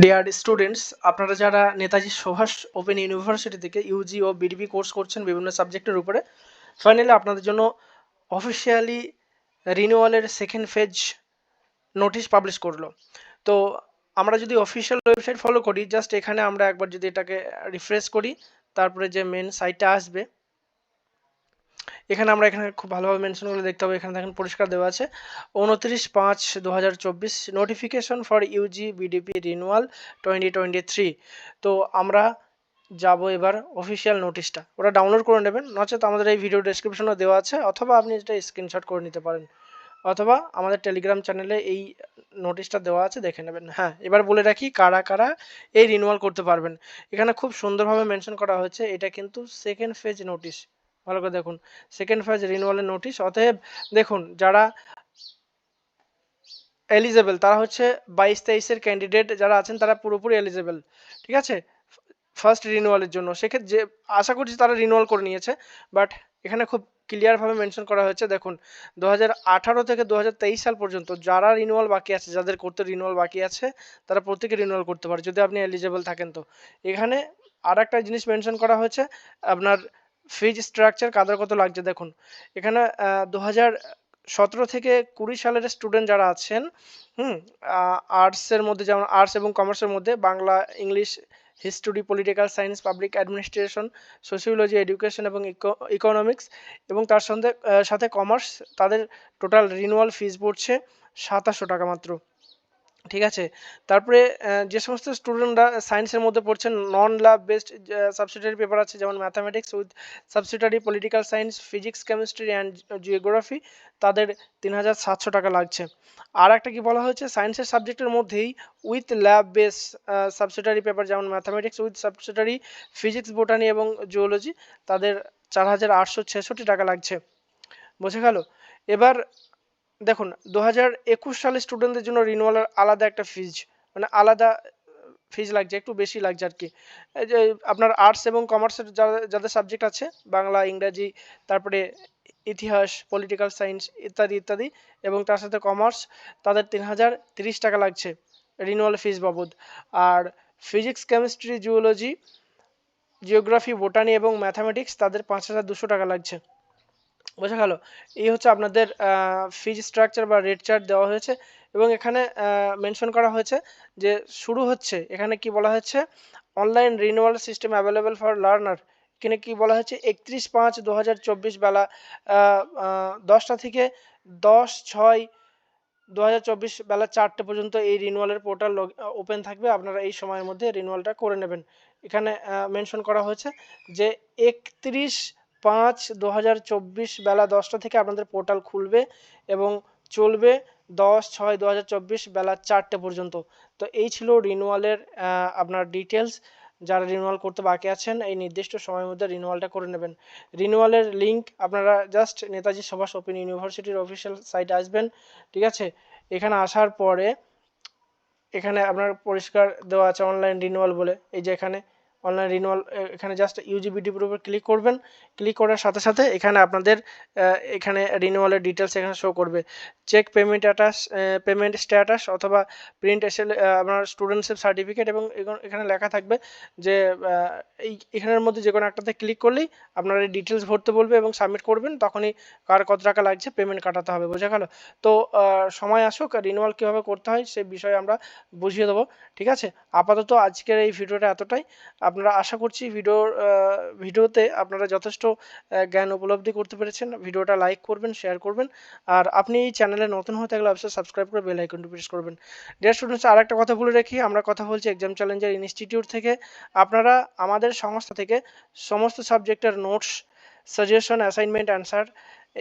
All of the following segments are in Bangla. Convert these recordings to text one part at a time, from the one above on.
ডিয়ার স্টুডেন্টস আপনারা যারা নেতাজি সুভাষ ওপেন ইউনিভার্সিটি থেকে ইউজি ও বিডিপি কোর্স করছেন বিভিন্ন সাবজেক্টের উপরে ফাইনালি আপনাদের জন্য অফিসিয়ালি রিনিউয়ালের সেকেন্ড ফেজ নোটিশ পাবলিশ করল। তো আমরা যদি অফিসিয়াল ওয়েবসাইট ফলো করি জাস্ট এখানে আমরা একবার যদি এটাকে রিফ্রেশ করি, তারপরে যে মেন সাইটটা আসবে এখানে আমরা এখানে খুব ভালোভাবে মেনশন করে দেখতে হবে, এখানে দেখেন পরিষ্কার দেওয়া আছে। উনত্রিশ পাঁচ দু notification for UG BDP renewal twenty তো আমরা যাব এবার অফিসিয়াল নোটিশটা ওটা ডাউনলোড করে নেবেন, নচেত আমাদের এই ভিডিও ডেসক্রিপশনে দেওয়া আছে, অথবা আপনি এটা স্ক্রিনশট করে নিতে পারেন। অথবা আমাদের টেলিগ্রাম চ্যানেলে এই নোটিশটা দেওয়া আছে, দেখে নেবেন। হ্যাঁ এবার বলে রাখি কারা কারা এই রিনুয়াল করতে পারবেন। এখানে খুব সুন্দরভাবে মেনশন করা হয়েছে, এটা কিন্তু সেকেন্ড ফেজ নোটিশ ভালো করে দেখুন। সেকেন্ড ফেজ রিনুয়ালের নোটিশ অতএব দেখুন যারা এলিজেবল তারা হচ্ছে বাইশ তেইশের ক্যান্ডিডেট যারা আছেন, তারা পুরোপুরি এলিজেবল ঠিক আছে? ফার্স্ট রিনুয়ালের জন্য। সেক্ষেত্রে যে, আশা করছি তারা রিনুয়াল করে নিয়েছে বাট এখানে খুব ক্লিয়ারভাবে মেনশন করা হয়েছে, দেখুন দু আঠারো থেকে দু হাজার তেইশ সাল পর্যন্ত যারা রিনুয়াল বাকি আছে, যাদের করতে রিনুয়াল বাকি আছে, তারা প্রত্যেকে রিনুয়াল করতে পারে, যদি আপনি এলিজেবল থাকেন তো। এখানে আর একটা জিনিস মেনশন করা হয়েছে, আপনার ফিজ স্ট্রাকচার কাদের কত লাগছে দেখুন। এখানে দু সতেরো থেকে কুড়ি সালের স্টুডেন্ট যারা আছেন, হুম আর্টসের মধ্যে যেমন আর্টস এবং কমার্সের মধ্যে Bangla English history political science public administration sociology education এবং ইকোনমিক্স এবং তার সঙ্গে সাথে কমার্স তাদের টোটাল রিনুয়াল ফিজ পড়ছে সাতাশশো টাকা মাত্র। ঠিক আছে? তারপরে যে সমস্ত স্টুডেন্টরা সায়েন্সের মধ্যে পড়ছেন non lab based subsidiary paper আছে, যেমন mathematics with subsidiary political science physics chemistry and geography তাদের তিন হাজার সাতশো টাকা লাগছে। আর একটা কি বলা হয়েছে? সায়েন্সের সাবজেক্টের মধ্যেই with lab base subsidiary paper যেমন mathematics with subsidiary physics botany এবং জিওলজি তাদের চার হাজার আটশো ছেষট্টি টাকা লাগছে। বোঝা গেল? এবার দেখুন দু হাজার একুশ সালে স্টুডেন্টদের জন্য রিনুয়ালের আলাদা একটা ফিজ মানে আলাদা ফিজ লাগছে, একটু বেশি লাগছে আর কি যে আপনার আর্টস এবং কমার্সের যাদের সাবজেক্ট আছে, বাংলা, ইংরাজি, তারপরে ইতিহাস পলিটিক্যাল সায়েন্স ইত্যাদি ইত্যাদি, এবং তার সাথে কমার্স তাদের তিন হাজার তিরিশ টাকা লাগছে রিনুয়াল ফিজ বাবদ। আর physics chemistry geology geography botany এবং ম্যাথামেটিক্স তাদের পাঁচ হাজার দুশো টাকা লাগছে। বোঝা গেল। এই হচ্ছে আপনাদের ফিজ স্ট্রাকচার বা রেট চার্ট দেওয়া হয়েছে এবং এখানে মেনশন করা হয়েছে যে শুরু হচ্ছে, এখানে কি বলা হয়েছে? Online renewal system available for learner এখানে কি বলা হয়েছে? একত্রিশ পাঁচ দু বেলা দশটা থেকে দশ ছয় দু বেলা চারটে পর্যন্ত এই রিনুয়ালের পোর্টাল ওপেন থাকবে। আপনারা এই সময়ের মধ্যে রিনুয়ালটা করে নেবেন। এখানে মেনশন করা হয়েছে যে একত্রিশ পাঁচ দু বেলা দশটা থেকে আপনাদের পোর্টাল খুলবে এবং চলবে দশ ছয় দু বেলা চারটে পর্যন্ত। তো এই ছিল রিনুয়ালের আপনার ডিটেলস যারা রিনুয়াল করতে বাকি আছেন, এই নির্দিষ্ট সময়ের মধ্যে রিনুয়ালটা করে নেবেন। রিনুয়ালের লিঙ্ক আপনারা জাস্ট নেতাজি সুভাষ ওপেন ইউনিভার্সিটির অফিসিয়াল সাইটে আসবেন, ঠিক আছে? এখানে আসার পরে এখানে আপনার পরিষ্কার দেওয়া আছে অনলাইন রিনুয়াল বলে। এই যে এখানে অনলাইন রিনুয়াল এখানে জাস্ট ইউজিবিডিপির উপর ক্লিক করবেন। ক্লিক করার সাথে সাথে এখানে আপনাদের এখানে রিনুয়ালের ডিটেলস এখানে শো করবে। Check payment status payment status অথবা প্রিন্ট এসে আপনার স্টুডেন্টশিপ সার্টিফিকেট এবং এখানে লেখা থাকবে যে এই, এখানের মধ্যে যে কোনো একটাতে ক্লিক করলেই আপনার এই ডিটেলস ভরতে বলবে এবং সাবমিট করবেন। তখনই কার কত টাকা লাগছে পেমেন্ট কাটাতে হবে, বোঝা গেল? তো সময় আসুক রিনুয়াল কীভাবে করতে হয় সেই বিষয়ে আমরা বুঝিয়ে দেবো, ঠিক আছে? আপাতত আজকের এই ভিডিওটা এতটাই। আপনারা আশা করছি ভিডিওর ভিডিওতে আপনারা যথেষ্ট জ্ঞান উপলব্ধি করতে পেরেছেন। ভিডিওটা লাইক করবেন, শেয়ার করবেন। আর আপনি এই চ্যানেলে নতুন হয়ে থাকলে অবশ্যই সাবস্ক্রাইব করে বেল আইকনটি প্রেস করবেন। ডিয়ার স্টুডেন্টস আর একটা কথা বলে রাখি। আমরা কথা বলছি এক্সাম চ্যালেঞ্জার ইনস্টিটিউট থেকে। আপনারা আমাদের সংস্থা থেকে সমস্ত সাবজেক্টের নোটস সাজেশন অ্যাসাইনমেন্ট অ্যান্সার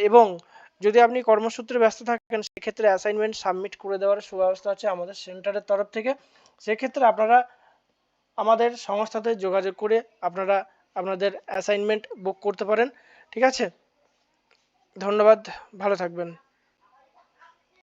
এবং যদি আপনি কর্মসূত্রে ব্যস্ত থাকেন, সেক্ষেত্রে অ্যাসাইনমেন্ট সাবমিট করে দেওয়ার সুব্যবস্থা আছে আমাদের সেন্টারের তরফ থেকে। সেক্ষেত্রে আপনারা আমাদের সংস্থাতে যোগাযোগ করে আপনারা আপনাদের অ্যাসাইনমেন্ট বুক করতে পারেন। ঠিক আছে? ধন্যবাদ, ভালো থাকবেন।